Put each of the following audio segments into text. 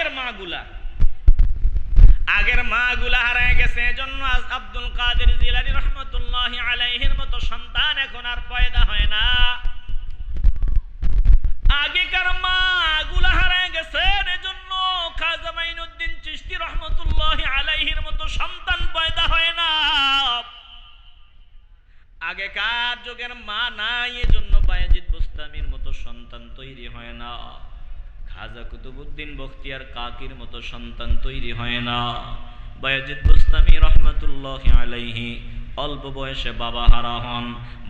আগের মাগুলা। আগের মাগুলা হারায় গেছে, এজন্য আব্দুল কাদের জিলানী রহমতুল্লাহ আলাইহির মতো সন্তান এখন আর পয়দা হয় না। আগেকার মা গুলা হারায় গেছেন এজন্য খাজা মাইনুদ্দিন চিশতি রহমতুল্লাহ আলাইহির মতো সন্তান পয়দা হয় না। আগেকার যুগের মা নাই, এজন্য বায়াজিদ বুস্তামির মতো সন্তান তৈরি হয় না। খাজা কুতুবুদ্দিন বখতিয়ার কাকির মতো সন্তান তৈরি হয় না। বায়াজিদ বুস্তামি রহমতুল্লাহ আলাইহি অল্প বয়সে বাবা হারা হন।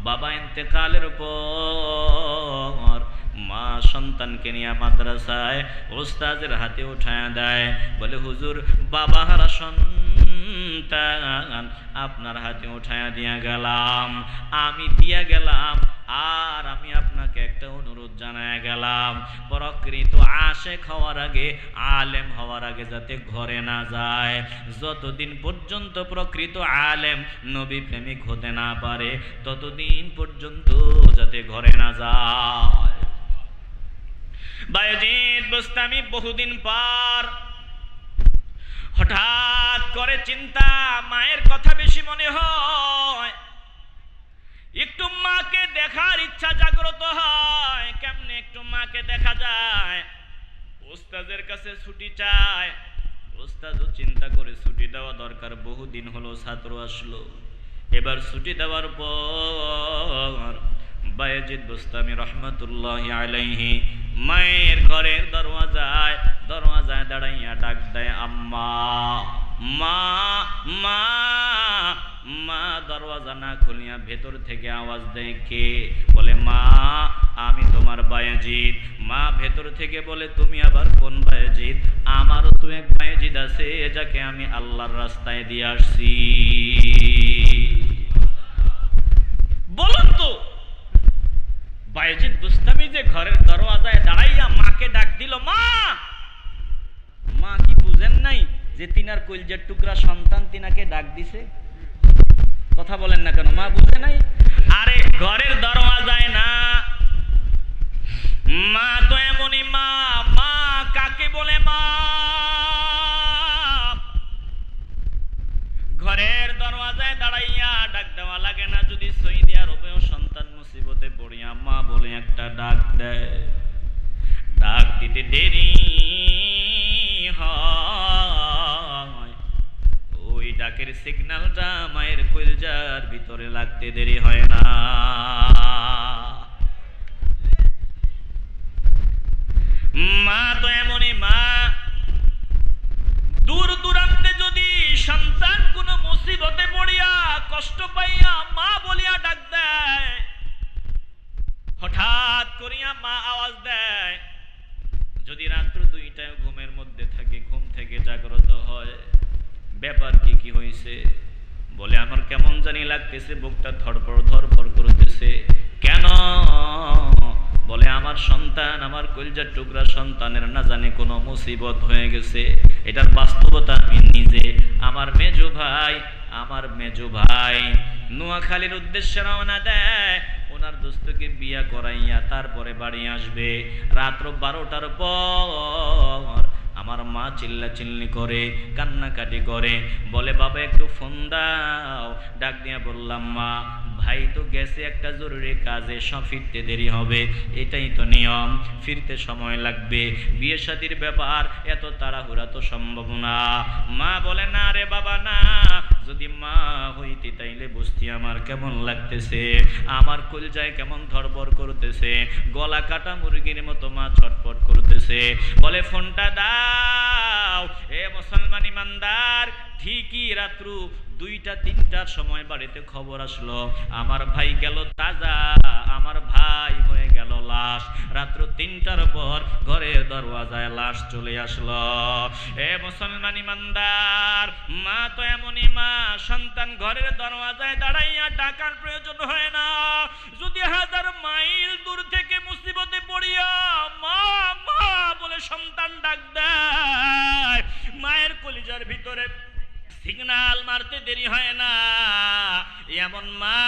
বাবা ইন্তেকালের পর মা সন্তানকে নিয়ে মাদ্রাসায় ওস্তাদের হাতে উঠায় দেয়। বলে, হুজুর, বাবা হারা সন্তান আপনার হাতে উঠায়া দিয়া গেলাম। আমি দিয়া গেলাম আর আমি আপনাকে একটা অনুরোধ জানায় গেলাম। প্রকৃত আশেক হওয়ার আগে, আলেম হওয়ার আগে যাতে ঘরে না যায়। যতদিন পর্যন্ত প্রকৃত আলেম নবী প্রেমিক হতে না পারে, ততদিন পর্যন্ত যাতে ঘরে না যায়। বায়জিৎ বুস্তামি বহুদিন পার হঠাৎ করে চিন্তা, মায়ের কথা বেশি মনে হয়। মাকে দেখার ইচ্ছা জাগ্রত হয়। কেমনে একটু মাকে দেখা যায়? ওস্তাদের কাছে ছুটি চায়। ওস্তাদও চিন্তা করে ছুটি দেওয়া দরকার। বহুদিন হলো ছাত্র আসলো। এবার ছুটি দেওয়ার পর বায়েজিদ বুস্তামি রহমতুল্লাহ আলাইহি মায়ের ঘরের দরওয়াজায় দরওয়াজায় দাঁড়াইয়া ডাক দেয়, আম্মা, মা মা মা দরওয়াজা না খুলিয়া ভেতর থেকে আওয়াজ দেয় কে? বলে, মা, আমি তোমার বায়াজিদ। মা ভেতর থেকে বলে, তুমি আবার কোন বায়াজিদ? আমারও তো এক বায়াজিদ আছে যাকে আমি আল্লাহর রাস্তায় দিয়ে আসছি। বলুন তো, বায়জিদ বুস্তামি যে ঘরের দরওয়াজায় দাঁড়াইয়া মাকে ডাক দিল, মা! মা কি বুঝেন নাই যে তিনার কইলজের টুকরা সন্তান তিনাকে ডাক দিছে? কথা বলেন না কেন? মা বুঝে নাই? আরে ঘরের দরওয়াজায় না। মা তো এমনই মা। মা কাকে বলে মা? ঘরের দরওয়াজায় দাঁড়াইয়া ডাক দেওয়া লাগে না। যদি সৌদি আরবেও সন্তান মুসিবতে পড়িয়া মা বলে একটা ডাক দেয়, ডাক দিতে দেরি হয়। ডাকের সিগন্যালটা মায়ের কলজার ভিতরে লাগতে দেরি হয় না। মা তো এমনই মা। দূর দূরান্তে যদি সন্তান কোনো মুসিবতে পড়িয়া কষ্ট পাইয়া মা বলিয়া ডাক দেয়, হঠাৎ করিয়া মা আওয়াজ দেয়, যদি রাত্র দুইটায় ঘুমের মধ্যে থাকে, ঘুম থেকে জাগ্রত হয়। ব্যাপার কি কি হয়েছে বলে, আমার কেমন জানি লাগতেছে, বুকটা ধরপড় ধরপড় করতেছে। কেন? বলে, আমার সন্তান, আমার কলজার টুকরা সন্তানের না জানি কোনো মুসিবত হয়ে গেছে। এটার বাস্তবতা আমি নিজে। আমার মেজো ভাই, আমার মেজো ভাই নোয়াখালীর উদ্দেশ্যে রওনা দেয়। ওনার দোস্তকে বিয়া করাইয়া তারপরে বাড়ি আসবে। রাত্র বারোটার পর আমার মা চিল্লা চিল্লি করে কান্নাকাটি করে বলে বাবা একটু ফোন দাও। ডাক দিয়া বললাম, মা, ভাই তো গেছে একটা জরুরি কাজে, সব ফিরতে দেরি হবে। এটাই তো নিয়ম, ফিরতে সময় লাগবে। বিয়ে শাদির ব্যাপার, এত তাড়াহুড়া তো সম্ভব না। মা বলে, না রে বাবা, না। যদি মা হইতে তাইলে বুঝতি আমার কেমন লাগতেছে? আমার কলজায় কেমন ধরবর করতেছে? গলা কাটা মুরগির মতো মা ছটপট করতেছে। বলে, ফোনটা দাও। এ মুসলমান ইমানদার, ঠিকই রাত্রু দুইটা তিনটার সময় বাড়িতে খবর আসলো। আমার ভাই গেল তাজা, আমার ভাই হয়ে গেল লাশ। রাত্র তিনটার পর ঘরের দরওয়াজায় লাশ চলে আসলো। এ মুসলমান ইমানদার, মা তো এমনই মা, সন্তান ঘরের দরওয়াজায় দাঁড়াইয়া ডাকার প্রয়োজন হয় না। যদি হাজার মাইল দূর থেকে মুসিবতে পড়িয়া মা মা বলে সন্তান ডাক দেয়, মায়ের কলিজার ভিতরে সিগনাল মারতে দেরি হয় না। এমন মা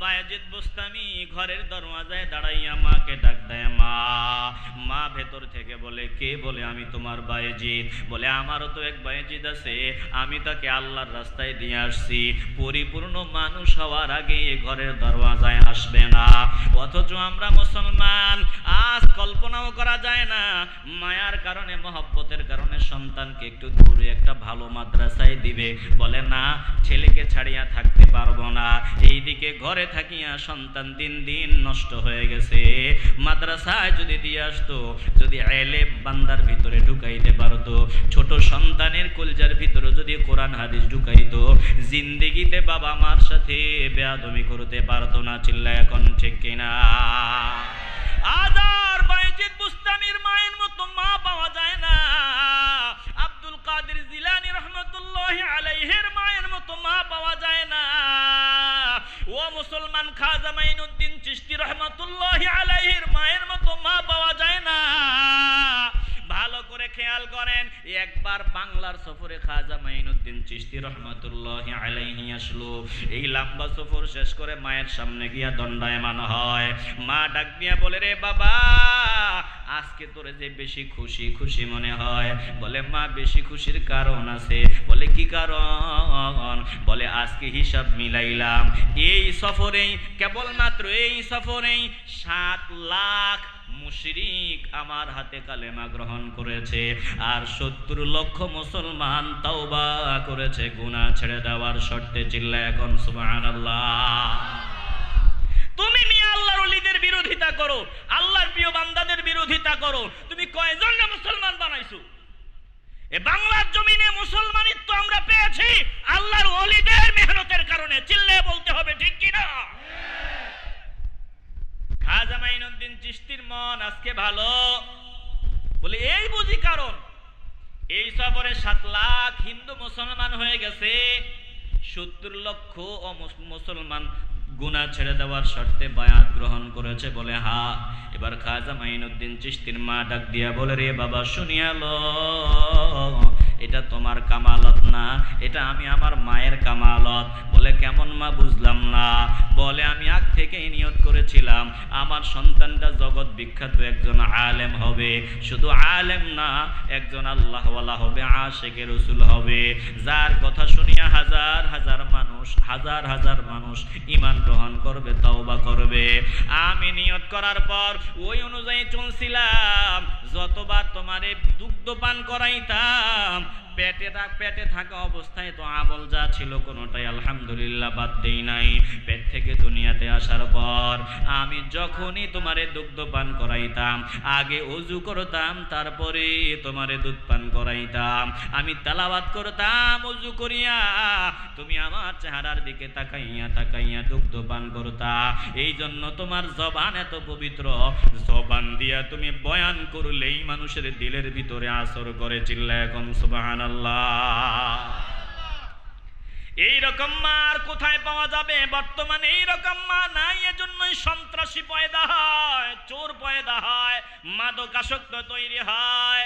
বায়াজিদ বুস্তামি ঘরের দরওয়াজায় দাঁড়াইয়া মাকে ডাক দেয়, মা মা ভেতর থেকে বলে, কে বলে আমি তোমার বায়াজিদ? বলে, আমারও তো এক বায়াজিদ আছে, আমি তাকে আল্লাহর রাস্তায় দিয়ে আসছি। পরিপূর্ণ মানুষ হওয়ার আগে ঘরের দরওয়াজায় আসবে না। অথচ আমরা মুসলমান, আজ কল্পনাও করা যায় না, মায়ার কারণে, মহব্বতের কারণে সন্তানকে একটু দূরে একটা ভালো মাদ্রাসায় দিবে। বলে, না, ছেলেকে ছাড়িয়া থাকতে পারব না। এইদিকে ঘরে থাকিয়া সন্তান দিন দিন নষ্ট হয়ে গেছে। মাদ্রাসায় যদি দিয়ে আসতো, যদি এলে বান্দার ভিতরে ঢুকাইতে পারতো, ছোট সন্তানের কলজার ভিতরে যদি কোরআন হাদিস ঢুকাইতো, জিন্দিগিতে বাবা মার সাথে বেয়াদমি করতে পারতো না, চিল্লা, এখন ঠিক কিনা? আদার বাইজিদ বুস্তামির মায়ের মতো মা পাওয়া বাংলার সফরে খাজা মাইনুদ্দিন চিশতি রহমতুল্লাহ আলাইহি আসলো। এই লম্বা সফর শেষ করে মায়ের সামনে গিয়া দণ্ডায়মান হয়। মা ডাক দিয়া বলে, রে বাবা, আজকে তোরে যে বেশি খুশি খুশি মনে হয়। বলে, মা, বেশি খুশির কারণ আছে। বলে, কি কারণ? বলে, আজকে হিসাব মিলাইলাম। এই সফরেই, কেবলমাত্র এই সফরেই সাত লাখ মুশরিক আমার হাতে কালেমা গ্রহণ করেছে, আর সত্তর লক্ষ মুসলমান তাওবা করেছে ছেড়ে দেওয়ার শর্তে চিল্লা এখন তুমি মিয়া আল্লাহর বিরোধিতা করো, আল্লাহর প্রিয় বান্দাদের বিরোধিতা করো, তুমি কয়জন মুসলমান বানাইছো? এ বাংলার জমিনে মুসলমানিত্ব আমরা পেয়েছি, আল্লাহর ওলিদের মেহনতের কারণে, চিল্লে বলতে হবে ঠিক কি না খাজা মাইনুদ্দিন চিশতির মন আজকে ভালো? বলে, এই বুঝি কারণ। এই সফরে সাত লাখ হিন্দু মুসলমান হয়ে গেছে। সত্তর লক্ষ মুসলমান গুণা ছেড়ে দেওয়ার শর্তে বায়াত গ্রহণ করেছে বলে, হা। এবার খাজা মাইনুদ্দিন চিশতির মা ডাক দিয়া বলে, রে বাবা শুনিয়ালো এটা তোমার কামালত না, এটা আমি আমার মায়ের কামালত। বলে, কেমন মা, বুঝলাম না। বলে থেকেই নিয়ত করেছিলাম। আমার সন্তানটা জগৎ বিখ্যাত, একজন আলেম হবে। শুধু আলেম না, একজন আল্লাহওয়ালা হবে, আশেকে রসুল হবে। যার কথা শুনিয়া হাজার হাজার মানুষ, হাজার হাজার মানুষ ইমান গ্রহণ করবে, তওবা করবে। আমি নিয়ত করার পর ওই অনুযায়ী চলছিলাম। যতবার তোমারে দুগ্ধ পান করাইতাম পেটে পেটে থাকা অবস্থায় তো আমল যা ছিল কোনোটাই আলহামদুলিল্লাহ বাদ দেই নাই। পেট থেকে দুনিয়াতে আসার পর আমি যখনই তোমারে দুগ্ধ পান করাইতাম, আগে অজু করতাম, তারপরে তোমারে দুধ পান করাইতাম। আমি তালাবাদ করতাম অজু করিয়া তুমি আমার চেহারার দিকে তাকাইয়া তাকাইয়া দুগ্ধ পান করতা। এই জন্য তোমার জবান এত পবিত্র, জবান দিয়া তুমি বয়ান করলেই মানুষের দিলের ভিতরে আসর করে চিল্লা এখন সুবাহান এই রকম মা আর কোথায় পাওয়া যাবে? বর্তমানে এই রকম মা নাই, এজন্যই সন্ত্রাসী পয়দা হয়, চোর পয়দা হয়, মাদকাসক্ত তৈরি হয়।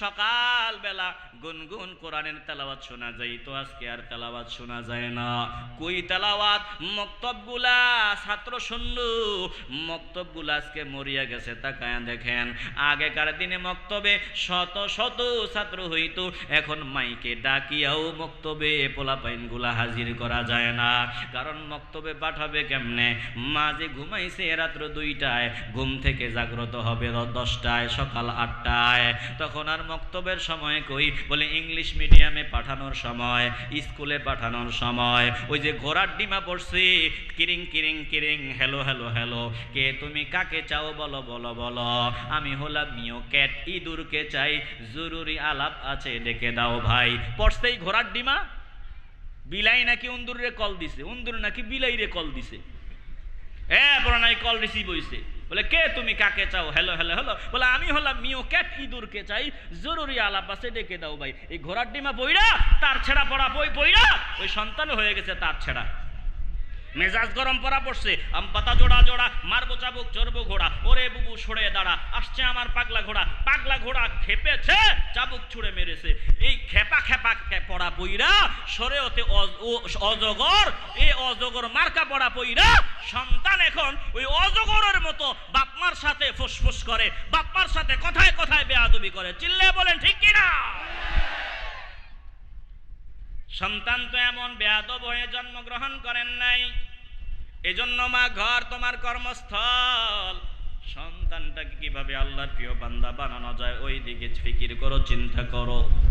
সকাল বেলা গুনগুন কোরআনের তেলাওয়াত শোনা যায়, তো আজকে আর তেলাওয়াত শোনা যায় না। কই তেলাওয়াত? মক্তবগুলা, ছাত্র শুনলু মক্তবগুলা আজকে মরিয়া গেছে, তাকায় দেখেন। আগেকার দিনে মক্তবে শত শত ছাত্র হইতো, এখন মাইকে ডাকিয়াও মক্তবে পোলাপাইনগুলা হাজির করা যায় না। কারণ মক্তবে পাঠাবে কেমনে? মাঝে ঘুমাইছে রাত্র দুইটায়, ঘুম থেকে জাগ্রত হবে দশটায়, সকাল আটটায়। তখন আর মক্তবের সময় কই? বলে, ইংলিশ মিডিয়ামে পাঠানোর সময়, স্কুলে পাঠানোর সময়। ওই যে ঘোড়ার ডিমা পড়ছি, কিরিং কিরিং কিরিং, হ্যালো হ্যালো হ্যালো। কে তুমি কাকে চাও বলো বলো বলো। আমি হলাম মিও ক্যাট, ইঁদুরকে চাই। জরুরি আলাপ আছে, ডেকে দাও ভাই। পড়ছেই ঘোড়ার ডিমা? বিলাই নাকি উন্দুরে কল দিছে? উন্দুর নাকি বিলাই রে কল দিছে? এ বড় নাই কল রিসিভ হইছে। বলে, কে তুমি কাকে চাও? Hello hello hello. বলে, আমি হলাম মিও ক্যাট ইঁদুরকে চাই। জরুরি আলাপ আছে ডেকে দাও ভাই। এই ঘোড়ার ডিমা বইরা, তার ছেঁড়া পড়া বই বইরা, ওই সন্তান হয়ে গেছে তার ছেঁড়া। মেজাজ গরম পড়া পড়ছে। আম পাতা জোড়া জোড়া, মারবো চাবুক, চড়বো ঘোড়া। ওরে বুবু, সরে দাঁড়া। আসছে আমার পাগলা ঘোড়া। পাগলা ঘোড়া খেপেছে, চাবুক ছুঁড়ে মেরেছে। এই খেপা খেপা পড়া পইরা সরে ওতে অজগর এই অজগর মার্কা পড়া পইরা সন্তান এখন ওই অজগরের মতো বাপমার সাথে ফুসফুস করে। বাপমার সাথে কথায় কথায় বেয়াদবি করে। চিল্লে বলেন, ঠিক কিনা? সন্তান তো এমন বেয়াদব হয়ে জন্মগ্রহণ করেন নাই। এজন্য মা, ঘর তোমার কর্মস্থল। সন্তানটাকে কীভাবে আল্লাহর প্রিয় বান্দা বানানো যায় ওই দিকে ফিকির করো, চিন্তা করো।